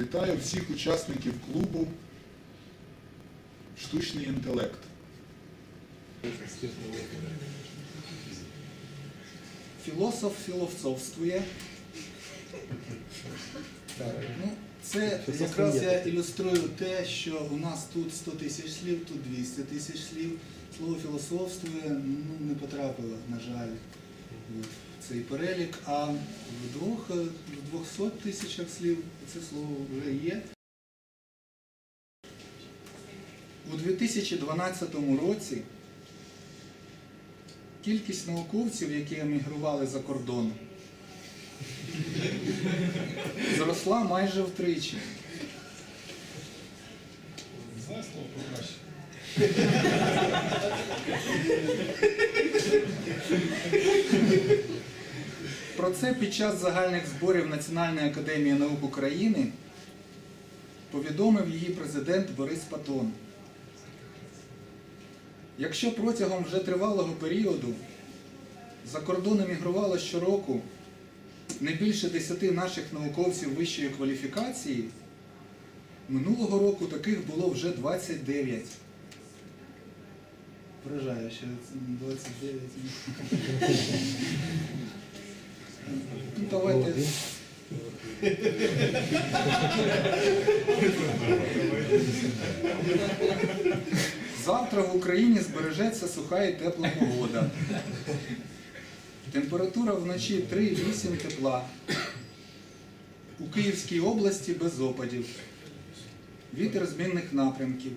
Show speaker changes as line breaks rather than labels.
Вітаю всіх учасників клубу Штучний інтелект.
Філософ філософствує. Так, ну, це якраз я ілюструю те, що у нас тут 100 тисяч слів, тут 200 тисяч слів. Слово філософствує ну, не потрапило, на жаль, цей перелік, а в двох, е, в 200 тисячах слів це слово вже є. У 2012 році кількість науковців, які емігрували за кордон, зросла майже втричі.
Знаю слово покраще.
Про це під час загальних зборів Національної академії наук України повідомив її президент Борис Патон. Якщо протягом вже тривалого періоду за кордон емігрувало щороку не більше 10 наших науковців вищої кваліфікації, минулого року таких було вже 29. Вражаю, що це 29. Давайте. Завтра в Україні збережеться суха і тепла погода. Температура вночі 3-8 тепла. У Київській області без опадів. Вітер змінних напрямків.